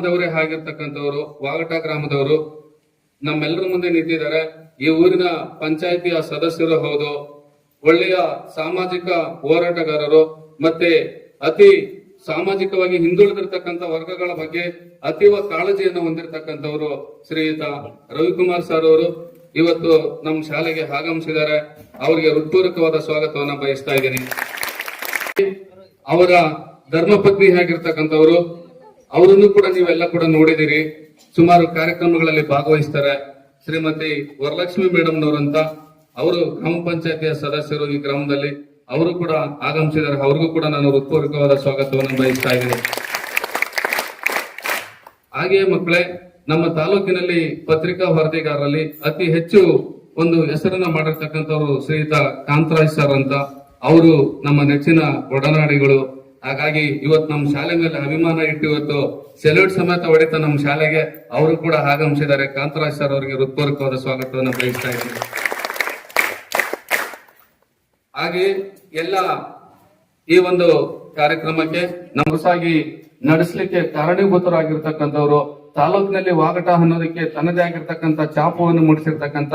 ಗ್ರಾಮದವರೇ ಆಗಿರ್ತಕ್ಕಂಥವ್ರು, ವಾಗಟ ಗ್ರಾಮದವರು, ನಮ್ಮೆಲ್ಲರ ಮುಂದೆ ನಿಂತಿದ್ದಾರೆ. ಈ ಊರಿನ ಪಂಚಾಯಿತಿಯ ಸದಸ್ಯರು ಹೌದು, ಒಳ್ಳೆಯ ಸಾಮಾಜಿಕ ಹೋರಾಟಗಾರರು, ಮತ್ತೆ ಅತಿ ಸಾಮಾಜಿಕವಾಗಿ ಹಿಂದುಳಿದಿರ್ತಕ್ಕಂಥ ವರ್ಗಗಳ ಬಗ್ಗೆ ಅತೀವ ಕಾಳಜಿಯನ್ನು ಹೊಂದಿರತಕ್ಕಂಥವರು ಶ್ರೀಯುತ ರವಿಕುಮಾರ್ ಸರ್ ಅವರು. ಇವತ್ತು ನಮ್ಮ ಶಾಲೆಗೆ ಆಗಮಿಸಿದ್ದಾರೆ. ಅವರಿಗೆ ಹೃತ್ಪೂರ್ವಕವಾದ ಸ್ವಾಗತವನ್ನು ಬಯಸ್ತಾ ಇದ್ದೀನಿ. ಅವರ ಧರ್ಮಪತ್ನಿ ಆಗಿರ್ತಕ್ಕಂಥವ್ರು ಅವರನ್ನು ಕೂಡ ನೀವೆಲ್ಲ ಕೂಡ ನೋಡಿದಿರಿ. ಸುಮಾರು ಕಾರ್ಯಕ್ರಮಗಳಲ್ಲಿ ಭಾಗವಹಿಸ್ತಾರೆ. ಶ್ರೀಮತಿ ವರಲಕ್ಷ್ಮಿ ಮೇಡಮ್ನವರಂತ ಅವರು ಗ್ರಾಮ ಪಂಚಾಯತಿಯ ಸದಸ್ಯರು ಈ ಗ್ರಾಮದಲ್ಲಿ. ಅವರು ಕೂಡ ಆಗಮಿಸಿದ್ದಾರೆ. ಅವ್ರಿಗೂ ಕೂಡ ನಾನು ಹೃತ್ಪೂರ್ವಕವಾದ ಸ್ವಾಗತವನ್ನು ಬಯಸ್ತಾ ಇದ್ದೀನಿ. ಹಾಗೆಯೇ ಮಕ್ಕಳೇ, ನಮ್ಮ ತಾಲೂಕಿನಲ್ಲಿ ಪತ್ರಿಕಾ ವರದಿಗಾರರಲ್ಲಿ ಅತಿ ಹೆಚ್ಚು ಒಂದು ಹೆಸರನ್ನ ಮಾಡಿರ್ತಕ್ಕಂಥವ್ರು ಶ್ರೀಯುತ ಕಾಂತರಾಜ್ ಸರ್ ಅಂತ. ಅವರು ನಮ್ಮ ನೆಚ್ಚಿನ ಒಡನಾಡಿಗಳು. ಹಾಗಾಗಿ ಇವತ್ತು ನಮ್ಮ ಶಾಲೆ ಮೇಲೆ ಅಭಿಮಾನ ಇಟ್ಟು ಇವತ್ತು ಸೆಲ್ಯೂಟ್ ಸಮೇತ ಹೊಡೆತ ನಮ್ಮ ಶಾಲೆಗೆ. ಅವರು ಕೂಡ ಆಗಮಿಸಿದ್ದಾರೆ. ಕಾಂತರಾಜ್ ಸರ್ ಅವರಿಗೆ ಹೃತ್ಪೂರ್ವಕವಾದ ಸ್ವಾಗತವನ್ನು ಬಯಸ್ತಾ ಇದ್ದೀನಿ. ಹಾಗೆ ಎಲ್ಲ ಈ ಒಂದು ಕಾರ್ಯಕ್ರಮಕ್ಕೆ ನಮಸಾಗಿ ನಡೆಸಲಿಕ್ಕೆ ಕಾರಣೀಭೂತರಾಗಿರ್ತಕ್ಕಂಥವ್ರು ತಾಲೂಕಿನಲ್ಲಿ ವಾಗಟ ಅನ್ನೋದಕ್ಕೆ ತನ್ನದೇ ಆಗಿರ್ತಕ್ಕಂಥ ಚಾಪವನ್ನು ಮೂಡಿಸಿರ್ತಕ್ಕಂಥ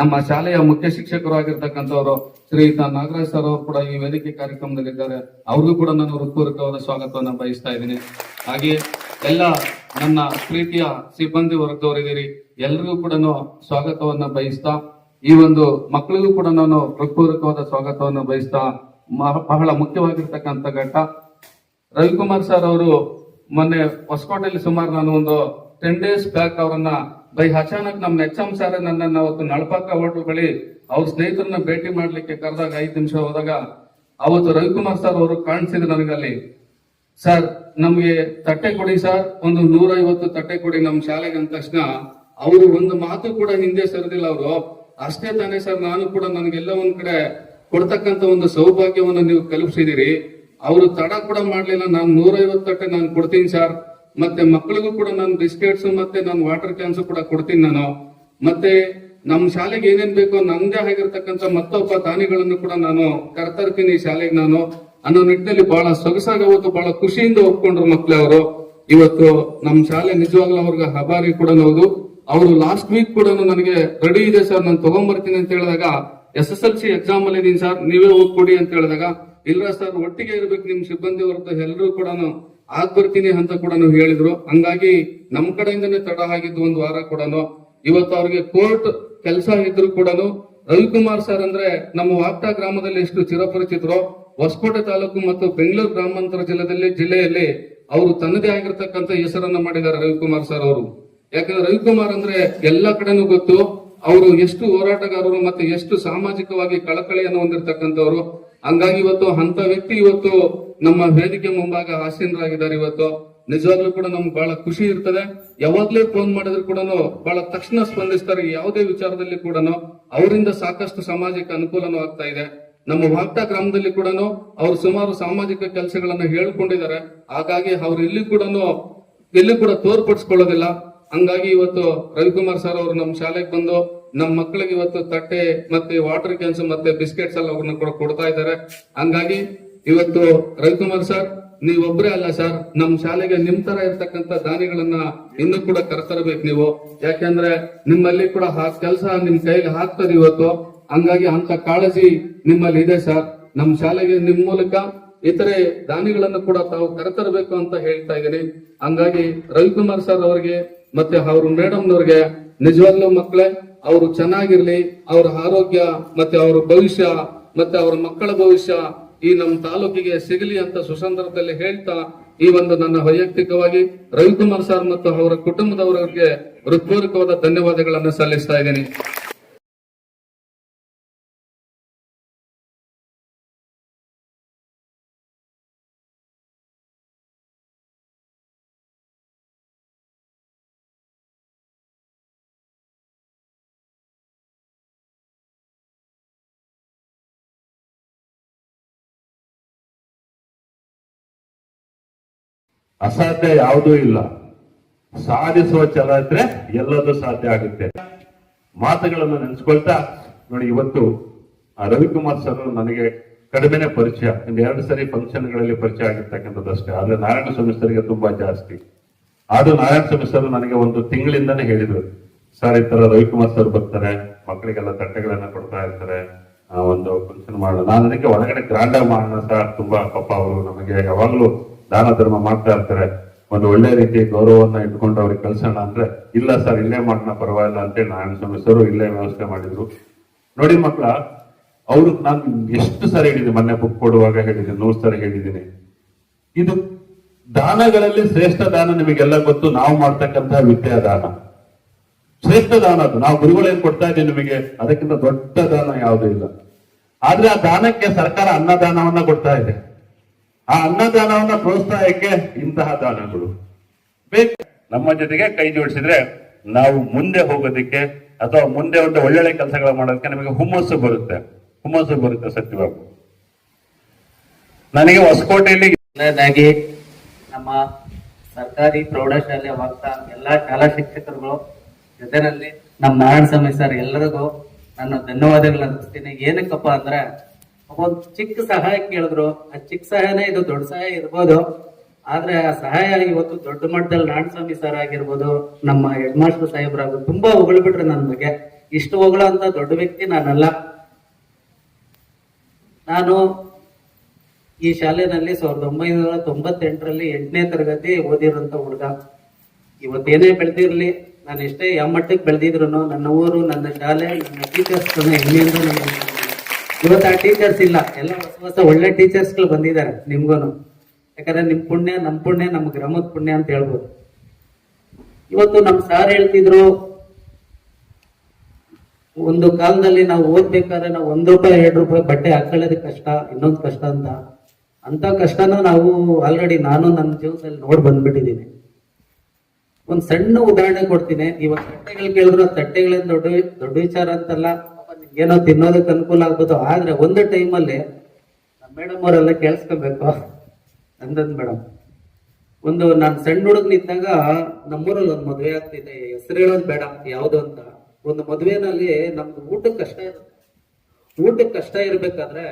ನಮ್ಮ ಶಾಲೆಯ ಮುಖ್ಯ ಶಿಕ್ಷಕರು ಆಗಿರ್ತಕ್ಕಂಥವ್ರು ಶ್ರೀಯುತ ನಾಗರಾಜ್ ಸರ್ ಅವರು ಕೂಡ ಈ ವೇದಿಕೆ ಕಾರ್ಯಕ್ರಮದಲ್ಲಿದ್ದಾರೆ. ಅವ್ರಿಗೂ ಕೂಡ ನಾನು ಹೃತ್ಪೂರ್ವಕವಾದ ಸ್ವಾಗತವನ್ನು ಬಯಸ್ತಾ ಇದ್ದೀನಿ. ಹಾಗೆ ಎಲ್ಲ ನನ್ನ ಪ್ರೀತಿಯ ಸಿಬ್ಬಂದಿ ವರ್ಗದವರಿದ್ದೀರಿ. ಎಲ್ರಿಗೂ ಕೂಡ ಸ್ವಾಗತವನ್ನ ಬಯಸ್ತಾ, ಈ ಒಂದು ಮಕ್ಕಳಿಗೂ ಕೂಡ ನಾನು ಹೃತ್ಪೂರ್ವಕವಾದ ಸ್ವಾಗತವನ್ನು ಬಯಸ್ತಾ ಬಹಳ ಮುಖ್ಯವಾಗಿರ್ತಕ್ಕಂಥ ಘಟ್ಟ. ರವಿಕುಮಾರ್ ಸರ್ ಅವರು ಮೊನ್ನೆ ಹೊಸಕೋಟೆಯಲ್ಲಿ ಸುಮಾರು ನಾನು ಒಂದು ಟೆನ್ ಡೇಸ್ ಬ್ಯಾಕ್ ಅವರನ್ನ ಬೈ ಅಚಾನಕ್ ನಮ್ಮ ಎಚ್ ಎಂ ಸರ್ ನನ್ನನ್ನು ಅವತ್ತು ನಳಪಾಕ ಹೋಟೆಲ್ ಬಳಿ ಅವ್ರ ಸ್ನೇಹಿತರನ್ನ ಭೇಟಿ ಮಾಡ್ಲಿಕ್ಕೆ ಕರೆದಾಗ ಐದು ನಿಮಿಷ ಹೋದಾಗ ಅವತ್ತು ರವಿಕುಮಾರ್ ಸರ್ ಅವರು ಕಾಣಿಸಿದ್ರು ನನಗಲ್ಲಿ. ಸರ್ ನಮ್ಗೆ ತಟ್ಟೆ ಕೊಡಿ ಸರ್ ಒಂದು ನೂರೈವತ್ತು ತಟ್ಟೆ ಕೊಡಿ ನಮ್ಮ ಶಾಲೆಗೆ ಅಂದ ತಕ್ಷಣ ಅವರು ಒಂದು ಮಾತು ಕೂಡ ಹಿಂದೆ ಸರಿದಿಲ್ಲ ಅವರು. ಅಷ್ಟೇ ತಾನೇ ಸರ್ ನಾನು ಕೂಡ ನನಗೆಲ್ಲ ಒಂದ್ ಕಡೆ ಕೊಡ್ತಕ್ಕಂತ ಒಂದು ಸೌಭಾಗ್ಯವನ್ನು ನೀವು ಕಲ್ಪಿಸಿದಿರಿ ಅವರು ತಡ ಕೂಡ ಮಾಡಲಿಲ್ಲ. ನಾನು ನೂರೈವತ್ತು ತಟ್ಟೆ ನಾನು ಕೊಡ್ತೀನಿ ಸರ್. ಮತ್ತೆ ಮಕ್ಕಳಿಗೂ ಕೂಡ ನಾನು ಬಿಸ್ಕೆಟ್ಸ್ ಮತ್ತೆ ನಾನು ವಾಟರ್ ಕ್ಯಾನ್ಸ್ ಕೂಡ ಕೊಡ್ತೀನಿ ನಾನು. ಮತ್ತೆ ನಮ್ಮ ಶಾಲೆಗೆ ಏನೇನ್ ಬೇಕೋ ನಂದೇ ಆಗಿರ್ತಕ್ಕಂಥ ಮತ್ತೊಬ್ಬ ದಾನಿಗಳನ್ನು ಕೂಡ ನಾನು ಕರ್ತರ್ತೀನಿ ಶಾಲೆಗೆ ನಾನು. ಅನ್ನೋ ನಿಟ್ಟಿನಲ್ಲಿ ಬಹಳ ಸೊಗಸಾಗಿ ಅವತ್ತು ಬಹಳ ಖುಷಿಯಿಂದ ಒಪ್ಕೊಂಡ್ರು ಮಕ್ಳು ಅವರು. ಇವತ್ತು ನಮ್ಮ ಶಾಲೆ ನಿಜವಾಗ್ಲೂ ಅವ್ರಿಗೆ ಹಬಾರಿ ಕೂಡ ಹೌದು. ಅವರು ಲಾಸ್ಟ್ ವೀಕ್ ಕೂಡ ನನಗೆ ರೆಡಿ ಇದೆ ಸರ್, ನಾನು ತಗೊಂಡ್ಬರ್ತೀನಿ ಅಂತ ಹೇಳಿದಾಗ S S L C exam ಅಲ್ಲಿ ಸರ್, ನೀವೇ ಹೋಗ್ಕೊಡಿ ಅಂತ ಹೇಳಿದಾಗ ಇಲ್ಲ ಸರ್? ಒಟ್ಟಿಗೆ ಇರ್ಬೇಕು ನಿಮ್ ಸಿಬ್ಬಂದಿ ವರ್ಗ ಎಲ್ಲರೂ ಕೂಡ ಆಗ್ ಬರ್ತೀನಿ ಅಂತ ಕೂಡ ಹೇಳಿದ್ರು. ಹಂಗಾಗಿ ನಮ್ ಕಡೆಯಿಂದನೇ ತಡ ಆಗಿದ್ದು ಒಂದು ವಾರ ಕೂಡ ಇವತ್ತು ಅವ್ರಿಗೆ ಕೋರ್ಟ್ ಕೆಲಸ ಇದ್ರು ಕೂಡ ರವಿಕುಮಾರ್ ಸರ್ ಅಂದ್ರೆ ನಮ್ಮ ವಾಪ್ಟಾ ಗ್ರಾಮದಲ್ಲಿ ಎಷ್ಟು ಚಿರಪರಿಚಿತರು, ಹೊಸಕೋಟೆ ತಾಲೂಕು ಮತ್ತು ಬೆಂಗಳೂರು ಗ್ರಾಮಾಂತರ ಜಿಲ್ಲೆಯಲ್ಲಿ ಜಿಲ್ಲೆಯಲ್ಲಿ ಅವರು ತನ್ನದೇ ಆಗಿರ್ತಕ್ಕಂಥ ಹೆಸರನ್ನ ಮಾಡಿದ್ದಾರೆ ರವಿಕುಮಾರ್ ಸರ್ ಅವರು. ಯಾಕಂದ್ರೆ ರವಿಕುಮಾರ್ ಅಂದ್ರೆ ಎಲ್ಲ ಕಡೆನೂ ಗೊತ್ತು. ಅವರು ಎಷ್ಟು ಹೋರಾಟಗಾರರು ಮತ್ತೆ ಎಷ್ಟು ಸಾಮಾಜಿಕವಾಗಿ ಕಳಕಳಿಯನ್ನು ಹೊಂದಿರತಕ್ಕಂಥವ್ರು. ಹಂಗಾಗಿ ಇವತ್ತು ಅಂತ ವ್ಯಕ್ತಿ ಇವತ್ತು ನಮ್ಮ ವೇದಿಕೆ ಮುಂಭಾಗ ಆಸೀನರಾಗಿದ್ದಾರೆ ಇವತ್ತು. ನಿಜವಾಗ್ಲೂ ಕೂಡ ನಮ್ಗೆ ಬಹಳ ಖುಷಿ ಇರ್ತದೆ. ಯಾವಾಗ್ಲೇ ಫೋನ್ ಮಾಡಿದ್ರು ಕೂಡ ಬಹಳ ತಕ್ಷಣ ಸ್ಪಂದಿಸ್ತಾರೆ. ಯಾವುದೇ ವಿಚಾರದಲ್ಲಿ ಕೂಡ ಅವರಿಂದ ಸಾಕಷ್ಟು ಸಾಮಾಜಿಕ ಅನುಕೂಲನೂ ಆಗ್ತಾ ಇದೆ. ನಮ್ಮ ವಾಗ್ಟಾ ಗ್ರಾಮದಲ್ಲಿ ಕೂಡ ಅವರು ಸುಮಾರು ಸಾಮಾಜಿಕ ಕೆಲಸಗಳನ್ನು ಹೇಳ್ಕೊಂಡಿದ್ದಾರೆ. ಹಾಗಾಗಿ ಅವ್ರು ಇಲ್ಲಿ ಕೂಡ ಎಲ್ಲಿ ಕೂಡ ತೋರ್ಪಡಿಸ್ಕೊಳ್ಳೋದಿಲ್ಲ. ಹಂಗಾಗಿ ಇವತ್ತು ರವಿಕುಮಾರ್ ಸರ್ ಅವರು ನಮ್ಮ ಶಾಲೆಗೆ ಬಂದು ನಮ್ಮ ಮಕ್ಕಳಿಗೆ ಇವತ್ತು ತಟ್ಟೆ ಮತ್ತೆ ವಾಟರ್ ಕ್ಯಾನ್ಸ್ ಮತ್ತೆ ಬಿಸ್ಕೆಟ್ಸ್ ಎಲ್ಲ ಅವ್ರನ್ನ ಕೂಡ ಕೊಡ್ತಾ ಇದ್ದಾರೆ. ಹಂಗಾಗಿ ಇವತ್ತು ರವಿಕುಮಾರ್ ಸರ್ ನೀವೊಬ್ರೇ ಅಲ್ಲ ಸರ್ ನಮ್ಮ ಶಾಲೆಗೆ ನಿಮ್ ತರ ಇರ್ತಕ್ಕಂತ ದಾನಿಗಳನ್ನ ಇನ್ನೂ ಕೂಡ ಕರೆತರಬೇಕು ನೀವು. ಯಾಕೆಂದ್ರೆ ನಿಮ್ಮಲ್ಲಿ ಕೂಡ ಕೆಲಸ ನಿಮ್ ಕೈಗೆ ಹಾಕ್ತದೆ ಇವತ್ತು. ಹಂಗಾಗಿ ಅಂತ ಕಾಳಜಿ ನಿಮ್ಮಲ್ಲಿ ಇದೆ ಸರ್ ನಮ್ಮ ಶಾಲೆಗೆ ನಿಮ್ ಮೂಲಕ ಇತರೆ ದಾನಿಗಳನ್ನು ಕೂಡ ತಾವು ಕರೆತರಬೇಕು ಅಂತ ಹೇಳ್ತಾ ಇದ್ದೀನಿ. ಹಂಗಾಗಿ ರವಿಕುಮಾರ್ ಸರ್ ಅವರಿಗೆ ಮತ್ತೆ ಅವ್ರ ಮೇಡಮ್ನವ್ರಿಗೆ ನಿಜವಾಗ್ಲೂ ಮಕ್ಕಳೇ ಅವರು ಚೆನ್ನಾಗಿರ್ಲಿ, ಅವರ ಆರೋಗ್ಯ ಮತ್ತೆ ಅವರ ಭವಿಷ್ಯ ಮತ್ತೆ ಅವರ ಮಕ್ಕಳ ಭವಿಷ್ಯ ಈ ನಮ್ಮ ತಾಲೂಕಿಗೆ ಸಿಗಲಿ ಅಂತ ಸುಸಂದರ್ಭದಲ್ಲಿ ಹೇಳ್ತಾ ಈ ಒಂದು ನನ್ನ ವೈಯಕ್ತಿಕವಾಗಿ ರವಿಕುಮಾರ್ ಸರ್ ಮತ್ತು ಅವರ ಕುಟುಂಬದವರಿಗೆ ಹೃತ್ಪೂರ್ವಕವಾದ ಧನ್ಯವಾದಗಳನ್ನು ಸಲ್ಲಿಸ್ತಾ ಇದ್ದೀನಿ. ಅಸಾಧ್ಯ ಯಾವುದೂ ಇಲ್ಲ. ಸಾಧಿಸುವ ಛಲ ಇದ್ರೆ ಎಲ್ಲದೂ ಸಾಧ್ಯ ಆಗುತ್ತೆ. ಮಾತುಗಳನ್ನು ನೆನೆಸ್ಕೊಳ್ತಾ, ನೋಡಿ, ಇವತ್ತು ರವಿಕುಮಾರ್ ಸರ್ ನನಗೆ ಕಡಿಮೆನೆ ಪರಿಚಯ. ಒಂದು ಎರಡು ಸರಿ ಫಂಕ್ಷನ್ಗಳಲ್ಲಿ ಪರಿಚಯ ಆಗಿರ್ತಕ್ಕಂಥದ್ದು ಅಷ್ಟೇ ಆದ್ರೆ ನಾರಾಯಣ ಸ್ವಾಮಿ ಸರ್ಗೆ ತುಂಬಾ ಜಾಸ್ತಿ. ಆದ್ರೂ ನಾರಾಯಣ ಸ್ವಾಮಿ ಸರ್ ನನಗೆ ಒಂದು ತಿಂಗಳಿಂದಾನೇ ಹೇಳಿದ್ರು, ಸರ್, ಈ ತರ ರವಿಕುಮಾರ್ ಸರ್ ಬರ್ತಾರೆ, ಮಕ್ಕಳಿಗೆಲ್ಲ ತಟ್ಟೆಗಳನ್ನ ಕೊಡ್ತಾ ಇರ್ತಾರೆ ಒಂದು ಫಂಕ್ಷನ್ ಮಾಡೋಣ. ನಾನು ಅದಕ್ಕೆ ಒಳಗಡೆ ಗ್ರಾಂಡ್ ಮಾಡೋಣ ಸರ್. ತುಂಬಾ ಪಾಪ ಅವರು ನಮಗೆ ಯಾವಾಗ್ಲೂ ದಾನ ಧರ್ಮ ಮಾಡ್ತಾ ಇರ್ತಾರೆ. ಒಂದು ಒಳ್ಳೆ ರೀತಿ ಗೌರವವನ್ನ ಇಟ್ಕೊಂಡು ಅವ್ರಿಗೆ ಕಲ್ಸೋಣ ಅಂದ್ರೆ, ಇಲ್ಲ ಸರ್, ಇಲ್ಲೇ ಮಾಡೋಣ ಪರವಾಗಿಲ್ಲ ಅಂತೇಳಿ ನಾರಾಯಣ ಸ್ವಾಮಿ ಸರ್ ಇಲ್ಲೇ ವ್ಯವಸ್ಥೆ ಮಾಡಿದ್ರು. ನೋಡಿ ಮಕ್ಕಳ, ಅವ್ರು ನಾನು ಎಷ್ಟು ಸಾರಿ ಹೇಳಿದ್ದೀನಿ, ಮೊನ್ನೆ ಬುಕ್ ಕೊಡುವಾಗ ಹೇಳಿದ್ದೀನಿ, ನೂರು ಸಾರಿ ಹೇಳಿದ್ದೀನಿ. ಇದು ದಾನಗಳಲ್ಲಿ ಶ್ರೇಷ್ಠ ದಾನ ನಿಮಗೆಲ್ಲ ಗೊತ್ತು, ನಾವು ಮಾಡ್ತಕ್ಕಂತಹ ವಿದ್ಯಾ ದಾನ. ಶ್ರೇಷ್ಠ ದಾನ ಅದು. ನಾವು ಗುರುಗಳು ಏನ್ ಕೊಡ್ತಾ ಇದ್ದೀವಿ ನಿಮಗೆ, ಅದಕ್ಕಿಂತ ದೊಡ್ಡ ದಾನ ಯಾವುದೂ ಇಲ್ಲ. ಆದ್ರೆ ಆ ದಾನಕ್ಕೆ ಸರ್ಕಾರ ಅನ್ನದಾನವನ್ನ ಕೊಡ್ತಾ ಇದೆ. ಆ ಅನ್ನದಾನವನ್ನ ಪ್ರೋತ್ಸಾಹಕ್ಕೆ ಇಂತಹ ದಾನಗಳು. ಬೇಕು. ನಮ್ಮ ಜೊತೆಗೆ ಕೈ ಜೋಡಿಸಿದ್ರೆ ನಾವು ಮುಂದೆ ಹೋಗೋದಕ್ಕೆ ಅಥವಾ ಮುಂದೆ ಒಂದು ಒಳ್ಳೊಳ್ಳೆ ಕೆಲಸಗಳ ಮಾಡೋದಕ್ಕೆ ನಮಗೆ ಹುಮ್ಮಸ್ಸು ಬರುತ್ತೆ. ಹುಮ್ಮಸ್ಸು ಬರುತ್ತೆ ಸತ್ಯವಾಗಿ. ನನಗೆ ಹೊಸಕೋಟೆಯಲ್ಲಿ ನಮ್ಮ ಸರ್ಕಾರಿ ಪ್ರೌಢಶಾಲೆ ವಾಗ್ತಾ ಎಲ್ಲಾ ಶಾಲಾ ಶಿಕ್ಷಕರುಗಳು ಜೊತೆನಲ್ಲಿ ನಮ್ಮ ನಾರಾಯಣ ಸ್ವಾಮಿ ಸರ್ ಎಲ್ಲರಿಗೂ ನಾನು ಧನ್ಯವಾದಗಳು ಅರ್ಪಿಸ್ತೀನಿ ಏನಕ್ಕಪ್ಪ ಅಂದ್ರೆ ಒಂದು ಚಿಕ್ಕ ಸಹಾಯ ಕೇಳಿದ್ರು. ಆ ಚಿಕ್ಕ ಸಹಾಯನೇ ಇದು ದೊಡ್ಡ ಸಹಾಯ ಇರ್ಬೋದು. ಆದ್ರೆ ಆ ಸಹಾಯ ಇವತ್ತು ದೊಡ್ಡ ಮಟ್ಟದಲ್ಲಿ ನಾರಾಯಣ ಸ್ವಾಮಿ ಸರ್ ಆಗಿರ್ಬೋದು, ನಮ್ಮ ಹೆಡ್ ಮಾಸ್ಟರ್ ಸಾಹೇಬ್ರಾಗ ತುಂಬಾ ಹೊಗಳ್ಬಿಟ್ರು ನನ್ನ ಬಗ್ಗೆ. ಇಷ್ಟು ಹೊಗಳ ಅಂತ ದೊಡ್ಡ ವ್ಯಕ್ತಿ ನಾನಲ್ಲ. ನಾನು ಈ ಶಾಲೆನಲ್ಲಿ ಸಾವಿರದ ಒಂಬೈನೂರ ತೊಂಬತ್ತೆಂಟರಲ್ಲಿ ಎಂಟನೇ ತರಗತಿ ಓದಿರೋಂಥ ಹುಡುಗ. ಇವತ್ತೇನೇ ಬೆಳೆದಿರ್ಲಿ, ನಾನು ಎಷ್ಟೇ ಯಾವ ಮಟ್ಟಕ್ಕೆ ಬೆಳೆದಿದ್ರು ನನ್ನ ಊರು, ನನ್ನ ಶಾಲೆ, ನನ್ನ ಟೀಚರ್ಸ್ ಹೆಮ್ಮೆಯಿಂದ ನಾನು ಇವತ್ತು ಆ ಟೀಚರ್ಸ್ ಇಲ್ಲ. ಎಲ್ಲ ಹೊಸ ಹೊಸ ಒಳ್ಳೆ ಟೀಚರ್ಸ್ಗಳು ಬಂದಿದ್ದಾರೆ ನಿಮ್ಗೂನು. ಯಾಕಂದ್ರೆ ನಿಮ್ ಪುಣ್ಯ, ನಮ್ ಪುಣ್ಯ ನಮ್ಮ ಗ್ರಾಮದ ಪುಣ್ಯ ಅಂತ ಹೇಳ್ಬೋದು. ಇವತ್ತು ನಮ್ ಸಾರ್ ಹೇಳ್ತಿದ್ರು, ಒಂದು ಕಾಲದಲ್ಲಿ ನಾವು ಓದ್ಬೇಕಾದ್ರೆ ನಾವು ಒಂದ್ ರೂಪಾಯಿ, ಎರಡು ರೂಪಾಯಿ ಬಟ್ಟೆ ಹಾಕೊಳ್ಳೋದು ಕಷ್ಟ, ಇನ್ನೊಂದು ಕಷ್ಟ ಅಂತ. ಅಂತ ಕಷ್ಟನ ನಾವು ಆಲ್ರೆಡಿ ನಾನು ನನ್ನ ಜೀವನದಲ್ಲಿ ನೋಡ್ ಬಂದ್ಬಿಟ್ಟಿದ್ದೀನಿ. ಒಂದ್ ಸಣ್ಣ ಉದಾಹರಣೆ ಕೊಡ್ತೀನಿ. ಇವಾಗ ತಟ್ಟೆಗಳು ಕೇಳಿದ್ರು ತಟ್ಟೆಗಳೇನು ದೊಡ್ಡ ದೊಡ್ಡ ವಿಚಾರ ಅಂತಲ್ಲ. ನಿಮ್ಗೇನೋ ತಿನ್ನೋದಕ್ಕೆ ಅನುಕೂಲ ಆಗ್ಬೋದು. ಆದ್ರೆ ಒಂದು ಟೈಮಲ್ಲಿ ನಮ್ಮ ಮೇಡಮ್ ಅವರೆಲ್ಲ ಕೇಳಿಸ್ಕೊಬೇಕು. ಅಂದದ್ ಮೇಡಮ್ ಒಂದು ನಾನು ಸಣ್ಣ ಹುಡುಗನಿದ್ದಾಗ ನಮ್ಮೂರಲ್ಲಿ ಒಂದು ಮದುವೆ ಆಗ್ತಿದೆ. ಹೆಸರು ಹೇಳೋದು ಬೇಡ ಯಾವುದು ಅಂತ. ಒಂದು ಮದುವೆನಲ್ಲಿ ನಮ್ದು ಊಟಕ್ಕೆ ಕಷ್ಟ ಇರುತ್ತೆ. ಊಟಕ್ಕೆ ಕಷ್ಟ ಇರಬೇಕಾದ್ರೆ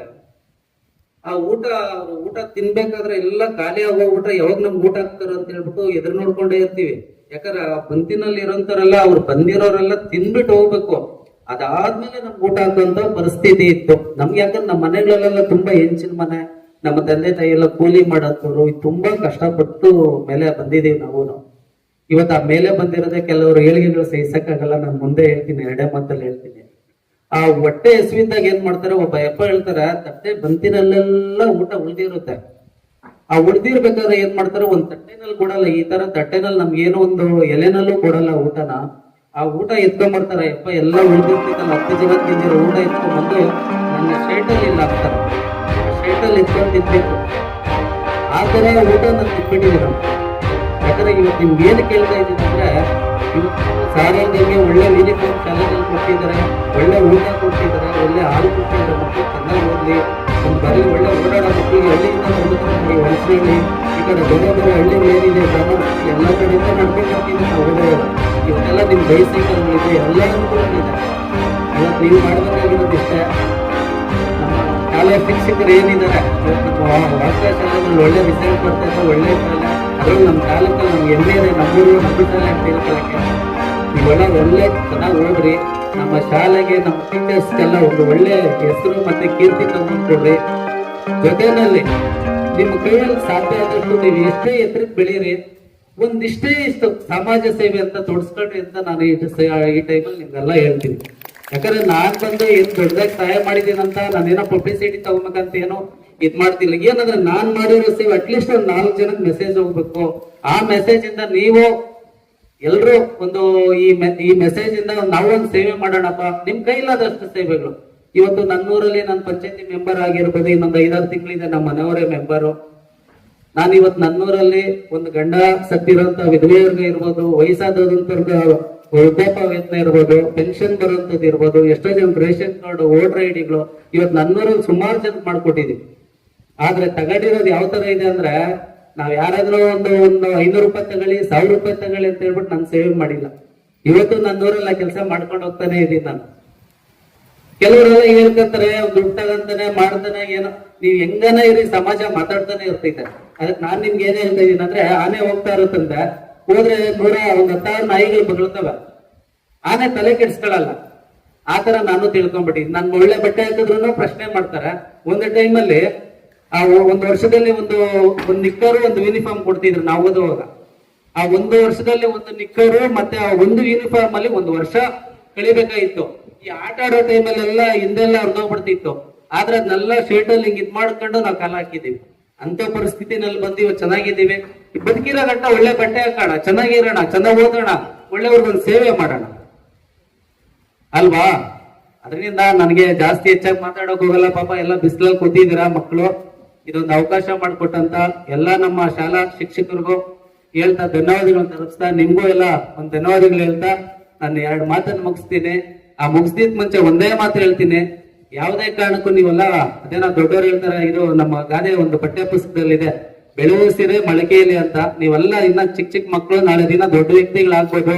ಆ ಊಟ ಊಟ ತಿನ್ಬೇಕಾದ್ರೆ ಎಲ್ಲ ಖಾಲಿ ಆಗೋ ಊಟ ಯಾವಾಗ ನಮ್ಗೆ ಊಟ ಹಾಕ್ತಾರ ಅಂತ ಹೇಳ್ಬಿಟ್ಟು ಎದುರು ನೋಡ್ಕೊಂಡೇ ಇರ್ತೀವಿ. ಯಾಕಂದ್ರೆ ಆ ಪಂತಿನಲ್ಲಿ ಇರೋಂತರೆಲ್ಲ ಅವ್ರು ಬಂದಿರೋರೆಲ್ಲ ತಿನ್ಬಿಟ್ಟು ಹೋಗ್ಬೇಕು. ಅದಾದ್ಮೇಲೆ ನಮ್ಗೆ ಊಟ ಹಾಕುವಂತ ಪರಿಸ್ಥಿತಿ ಇತ್ತು. ನಮ್ಗೆ ಯಾಕಂದ್ರೆ ನಮ್ಮ ಮನೆಗಳಲ್ಲೆಲ್ಲ ತುಂಬಾ ಹೆಂಚಿನ ಮನೆ. ನಮ್ಮ ತಂದೆ ತಾಯಿ ಎಲ್ಲ ಕೂಲಿ ಮಾಡೋಂಥವ್ರು ತುಂಬಾ ಕಷ್ಟಪಟ್ಟು ಮೇಲೆ ಬಂದಿದೀವಿ ನಾವು. ಇವತ್ತು ಆ ಮೇಲೆ ಬಂದಿರೋದೇ ಕೆಲವರು ಏಳಿಗೆಗಳು ಸಹಿಸಕ್ಕಾಗಲ್ಲ. ನಾನು ಮುಂದೆ ಹೇಳ್ತೀನಿ, ಎರಡೇ ಮಾತಲ್ಲಿ ಹೇಳ್ತೀನಿ. ಆ ಹೊಟ್ಟೆ ಹಸುವಿದ್ದಾಗ ಏನ್ ಮಾಡ್ತಾರೆ? ಒಬ್ಬ ಯಪ್ಪ ಹೇಳ್ತಾರೆ, ತಟ್ಟೆ ಬಂತಿನಲ್ಲೆಲ್ಲ ಊಟ ಉಳ್ದಿರುತ್ತೆ. ಆ ಉಳ್ದಿರ್ಬೇಕಾದ್ರೆ ಏನ್ ಮಾಡ್ತಾರೆ? ಒಂದ್ ತಟ್ಟೆನಲ್ಲಿ ಕೊಡಲ್ಲ. ಈ ತರ ತಟ್ಟೆನಲ್ಲಿ ನಮ್ಗೆ ಏನೋ ಒಂದು ಎಲೆನಲ್ಲೂ ಕೊಡಲ್ಲ ಊಟನ. ಆ ಊಟ ಎತ್ಕೊಂಡ್ಬರ್ತಾರೆ ಯಪ್ಪ, ಎಲ್ಲ ಉಳಿದಿರ್ತಿದ್ದಲ್ಲ ಹತ್ತು ಜನ ತಿಂದಿರೋ ಊಟ ಎತ್ಕೊಂಡ್ಬಂದು ನನ್ನ ಶೇಟಲ್ಲಿ ಇಲ್ಲ ಹಾಕ್ತಾರೆ. ಶೇಟಲ್ಲಿ ಎತ್ಕೊಂಡು ತಿನ್ಬೇಕು. ಆ ಥರ ಊಟ ನಾನು ತಿನ್ಬಿಟ್ಟಿದ್ದೀನಿ ಯಾಕಂದ್ರೆ ಇವತ್ತು ನಿಮ್ಗೆ ಏನು ಕೇಳ್ತಾ ಇದ್ದೀನಿ ಅಂದ್ರೆ, ಇವತ್ತು ಸಾರಿಗೆ ಒಳ್ಳೆ ಯೂನಿಫಾರ್ಮ್ ಶಾಲೆಗಳು ಕೊಟ್ಟಿದ್ದಾರೆ, ಒಳ್ಳೆ ಊಟ ಕೊಟ್ಟಿದ್ದಾರೆ, ಒಳ್ಳೆ ಹಾಲು ಕೊಟ್ಟಿದ್ದಾರೆ ಮಕ್ಕಳು ಚೆನ್ನಾಗಿ ಓದ್ಲಿ ಬರೀ ಒಳ್ಳೆ ಓಡಾಡೋ ಮಕ್ಕಳಿಗೆ ಹಳ್ಳಿಯಿಂದ ಬಂದು ಹೊಲಿಸ್ಕೊಳ್ಳಿ ಈ ಕಡೆ ಬೇರೆ ಬೇರೆ ಹಳ್ಳಿಗಳು ಏನಿದೆ? ಗ್ರಾಮ ಎಲ್ಲ ಕಡೆಯಿಂದ ನಡ್ಕೊಂಡು ನಾವು ಹೊರಗಡೆ ಇವತ್ತೆಲ್ಲ ನಿಮ್ಮ ಬೈಸೈಕಲ್ಗಳಿದೆ ಎಲ್ಲ ಅನುಕೂಲಗಳಿದೆ ಇವತ್ತು ನೀವು ಮಾಡಬೇಕಾಗಿರೋದು ಇಷ್ಟೇ. ನಮ್ಮ ಶಾಲೆಯ ಶಿಕ್ಷಕರು ಏನಿದ್ದಾರೆ? ವಾರ್ತಾ ಶಾಲೆಗಳಲ್ಲಿ ಒಳ್ಳೆ ರಿಸಲ್ಟ್ ಕೊಡ್ತಾ ಇದೆ ಒಳ್ಳೆ ಶಾಲೆ ಅದ್ರಲ್ಲಿ ನಮ್ಮ ತಾಲೂಕಲ್ಲಿ ನಮ್ಗೆ ಹೆಮ್ಮೆ ಇದೆ ನಮ್ಮೂರು ನಮ್ಮ ಶಾಲೆ ಅಂತ ಹೇಳ್ಕೊಳಕ್ಕೆ. ನೀವೆಲ್ಲ ಒಳ್ಳೆ ಚೆನ್ನಾಗಿ ಓದ್ರಿ ನಮ್ಮ ಶಾಲೆಗೆ ನಮ್ಮ ಟೀಚರ್ಸ್ಗೆಲ್ಲ ಒಂದು ಒಳ್ಳೆ ಹೆಸರು ಮತ್ತೆ ಕೀರ್ತಿ ತಂದುಕೊಡ್ರಿ ಜೊತೆನಲ್ಲಿ ನಿಮ್ಮ ಕೈಯಲ್ಲಿ ಸಾಧ್ಯ ಆದಷ್ಟು ನೀವು ಎಷ್ಟೇ ಎತ್ತರಕ್ಕೆ ಬೆಳೀರಿ, ಒಂದಿಷ್ಟೇ ಇಷ್ಟು ಸಮಾಜ ಸೇವೆ ಅಂತ ತೊಡಸ್ಕೊಂಡ್ರಿ ಅಂತ ನಾನು ಈ ಈ ಟೈಮಲ್ಲಿ ನಿಮ್ಗೆಲ್ಲ ಹೇಳ್ತೀನಿ. ಯಾಕಂದ್ರೆ ನಾನ್ ಬಂದು ಏನ್ ದೊಡ್ಡದಾಗಿ ಸಹಾಯ ಮಾಡಿದೀನಂತ ನಾನೇನೋ ಪಬ್ಲಿಸಿಟಿ ತಗೋಬೇಕಂತ ಏನೋ ಇದ್ ಮಾಡ್ತಿಲ್ಲ. ಏನಂದ್ರೆ ನಾನ್ ಮಾಡಿರೋ ಸೇವೆ ಅಟ್ಲೀಸ್ಟ್ ಒಂದ್ ನಾಲ್ಕು ಜನಕ್ಕೆ ಮೆಸೇಜ್ ಹೋಗ್ಬೇಕು. ಆ ಮೆಸೇಜ್ ಇಂದ ನೀವು ಎಲ್ರು ಒಂದು ಈ ಈ ಮೆಸೇಜ್ ಇಂದ ನಾವು ಒಂದು ಸೇವೆ ಮಾಡೋಣಪ್ಪ. ನಿಮ್ ಕೈಲಾದಷ್ಟು ಸೇವೆಗಳು. ಇವತ್ತು ನನ್ನೂರಲ್ಲಿ ನಾನು ಪಂಚಾಯತಿ ಮೆಂಬರ್ ಆಗಿರ್ಬೋದು, ಇನ್ನೊಂದು ಐದಾರು ತಿಂಗಳಿಂದ ನಮ್ಮ ಮನೆಯವರೇ ಮೆಂಬರು ನಾನು ಇವತ್ತು ನನ್ನೂರಲ್ಲಿ ಒಂದು ಗಂಡ ಸತ್ತಿರುವಂತ ವಿಧವೆಯವರ್ಗ ಇರ್ಬೋದು ವಯಸ್ಸಾದಂತವ್ರಿಗೆ ವೃದ್ಧಾಪ ವೇತನ ಇರ್ಬೋದು ಪೆನ್ಷನ್ ಬರುವಂತದ್ದು ಇರ್ಬೋದು, ಎಷ್ಟೋ ಜನ ರೇಷನ್ ಕಾರ್ಡ್, ವೋಟರ್ ಐಡಿಗಳು ಇವತ್ತು ನನ್ನೂರಲ್ಲಿ ಸುಮಾರು ಜನ ಮಾಡ್ಕೊಟ್ಟಿದೀವಿ. ಆದ್ರೆ ತಗಡಿರೋದು ಯಾವ ತರ ಇದೆ ಅಂದ್ರೆ ನಾವ್ ಯಾರಾದ್ರೂ ಒಂದು ಒಂದು ಐನೂರು ರೂಪಾಯಿ ತಗೊಳ್ಳಿ, ಸಾವಿರ ರೂಪಾಯಿ ತಗೊಳ್ಳಿ ಅಂತ ಹೇಳ್ಬಿಟ್ಟು ನಾನು ಸೇವ್ ಮಾಡಿಲ್ಲ. ಇವತ್ತು ನನ್ನೂರೆಲ್ಲ ಕೆಲಸ ಮಾಡ್ಕೊಂಡು ಹೋಗ್ತಾನೆ ಇದೀನಿ ನಾನು. ಕೆಲವರೆಲ್ಲ ಹೇಳ್ಕೊಂತಾರೆ ದುಡ್ಡು ತಗಂತಾನೆ, ಮಾಡ್ತಾನೆ, ಏನೋ. ನೀವ್ ಹೆಂಗನ ಇರಿ, ಸಮಾಜ ಮಾತಾಡ್ತಾನೆ ಇರ್ತೈತೆ ಅದಕ್ಕೆ ನಾನ್ ನಿಮ್ಗೆ ಏನೇ ಹೇಳ್ತಾ ಇದೀನಿ ಅಂದ್ರೆ, ಆನೆ ಹೋಗ್ತಾ ಇರುತ್ತಂತೆ ಹೋದ್ರೆ ನೂರ ಒಂದ್ ಹತ್ತಾರು ನಾಯಿಗಳು ಬಗಳ್ತವೆ ಆನೆ ತಲೆ ಕೆಡ್ಸ್ಕೊಳಲ್ಲ. ಆತರ ತರ ನಾನು ತಿಳ್ಕೊಂಡ್ಬಿಟ್ಟಿದ್ದೀನಿ ನನ್ ಒಳ್ಳೆ ಬಟ್ಟೆ ಹಾಕಿದ್ರು ಪ್ರಶ್ನೆ ಮಾಡ್ತಾರೆ. ಒಂದು ಟೈಮಲ್ಲಿ ಆ ಒಂದು ವರ್ಷದಲ್ಲಿ ಒಂದು ಒಂದು ನಿಕ್ಕರು ಒಂದು ಯೂನಿಫಾರ್ಮ್ ಕೊಡ್ತಿದ್ರು ನಾವು ಓದುವಾಗ. ಆ ಒಂದು ವರ್ಷದಲ್ಲಿ ಒಂದು ನಿಕ್ಕರು ಮತ್ತೆ ಆ ಒಂದು ಯೂನಿಫಾರ್ಮ್ ಅಲ್ಲಿ ಒಂದು ವರ್ಷ ಕಳಿಬೇಕಾಗಿತ್ತು ಈ ಆಟ ಆಡೋ ಟೈಮಲ್ಲೆಲ್ಲ ಹಿಂದೆಲ್ಲ ಅರ್ಧೋಗ್ಬಿಡ್ತಿತ್ತು. ಆದ್ರೆ ಅದನ್ನೆಲ್ಲ ಶರ್ಟ್ ಅಲ್ಲಿ ಹಿಂಗ್ ಇದ್ ಮಾಡ್ಕೊಂಡು ನಾವು ಕಾಲ ಹಾಕಿದೀವಿ. ಅಂತ ಪರಿಸ್ಥಿತಿನಲ್ಲಿ ಬಂದಿವ ಚೆನ್ನಾಗಿದ್ದೀವಿ. ಈ ಬದುಕಿರೋ ಗಂಟ ಒಳ್ಳೆ ಬಟ್ಟೆ ಹಾಕೋಣ, ಚೆನ್ನಾಗಿರೋಣ, ಚೆನ್ನಾಗಿ ಓದೋಣ ಒಳ್ಳೆಯವ್ರಿಗೊಂದು ಸೇವೆ ಮಾಡೋಣ. ಅಲ್ವಾ? ಅದರಿಂದ ನನಗೆ ಜಾಸ್ತಿ ಹೆಚ್ಚಾಗಿ ಮಾತಾಡೋಕೆ ಹೋಗಲ್ಲ ಪಾಪ, ಎಲ್ಲ ಬಿಸಿಲಲ್ಲಿ ಕೂತಿದ್ದೀರಾ ಮಕ್ಕಳು ಇದೊಂದು ಅವಕಾಶ ಮಾಡಿಕೊಟ್ಟಂತ ಎಲ್ಲ ನಮ್ಮ ಶಾಲಾ ಶಿಕ್ಷಕರಿಗೂ ಹೇಳ್ತಾ ಧನ್ಯವಾದಗಳು ತಲುಪಿಸ್ತಾ ನಿಮ್ಗೂ ಎಲ್ಲ ಒಂದು ಧನ್ಯವಾದಗಳು ಹೇಳ್ತಾ ನಾನು ಎರಡು ಮಾತನ್ನು ಮುಗಿಸ್ತೀನಿ. ಆ ಮುಗಿಸ್ದಿದ್ ಮುಂಚೆ ಒಂದೇ ಮಾತು ಹೇಳ್ತೀನಿ. ಯಾವುದೇ ಕಾರಣಕ್ಕೂ ನೀವೆಲ್ಲ ಅದೇನೋ ದೊಡ್ಡವರು ಹೇಳ್ತಾರೆ, ಇದು ನಮ್ಮ ಗಾದೆ ಒಂದು ಪಠ್ಯ ಪುಸ್ತಕದಲ್ಲಿದೆ ಬೆಳೆಯುವ ಸಿರೆ ಮೊಳಕೆಯಲ್ಲಿ ಅಂತ ನೀವೆಲ್ಲ ಇನ್ನ ಚಿಕ್ಕ ಚಿಕ್ಕ ಮಕ್ಕಳು, ನಾಳೆ ದಿನ ದೊಡ್ಡ ವ್ಯಕ್ತಿಗಳಾಗ್ಬೋದು,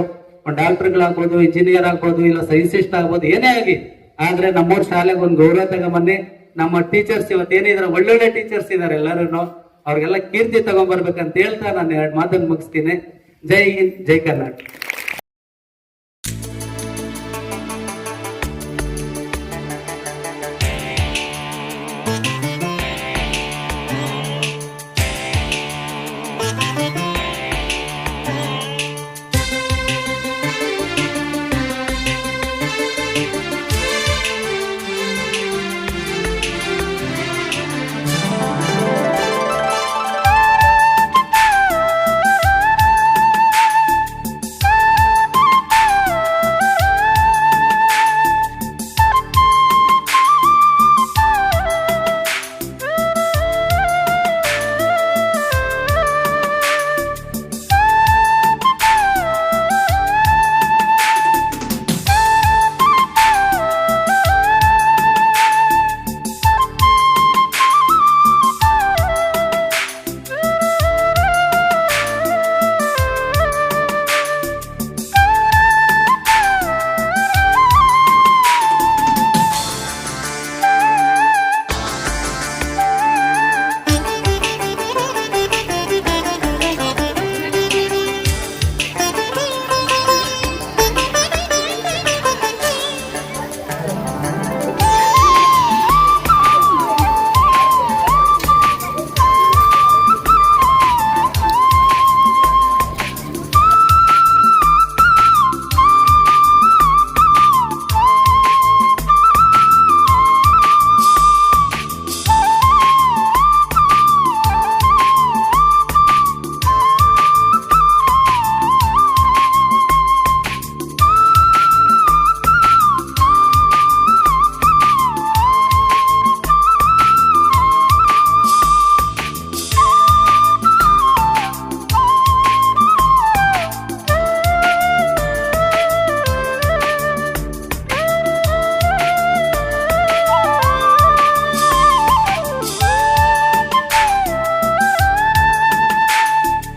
ಒಂದು ಡಾಕ್ಟರ್ಗಳಾಗ್ಬೋದು ಇಂಜಿನಿಯರ್ ಆಗ್ಬೋದು, ಇಲ್ಲ ಸೈನ್ಸಿಸ್ಟ್ ಆಗ್ಬೋದು, ಏನೇ ಆಗಿ ಆದ್ರೆ ನಮ್ಮೂರ್ ಶಾಲೆಗೆ ಒಂದು ಗೌರವ ತಗೊಂಬನ್ನಿ ನಮ್ಮ ಟೀಚರ್ಸ್ ಇವತ್ತು ಏನಿದ್ರೆ ಒಳ್ಳೊಳ್ಳೆ ಟೀಚರ್ಸ್ ಇದಾರೆ ಎಲ್ಲರೂ ಅವ್ರಿಗೆಲ್ಲ ಕೀರ್ತಿ ತಗೊಂಡ್ಬರ್ಬೇಕಂತ ಹೇಳ್ತಾ ನಾನು ಎರಡು ಮಾತನ್ನು ಮುಗಿಸ್ತೀನಿ. ಜೈ ಹಿಂದ್, ಜೈ ಕರ್ನಾಟಕ.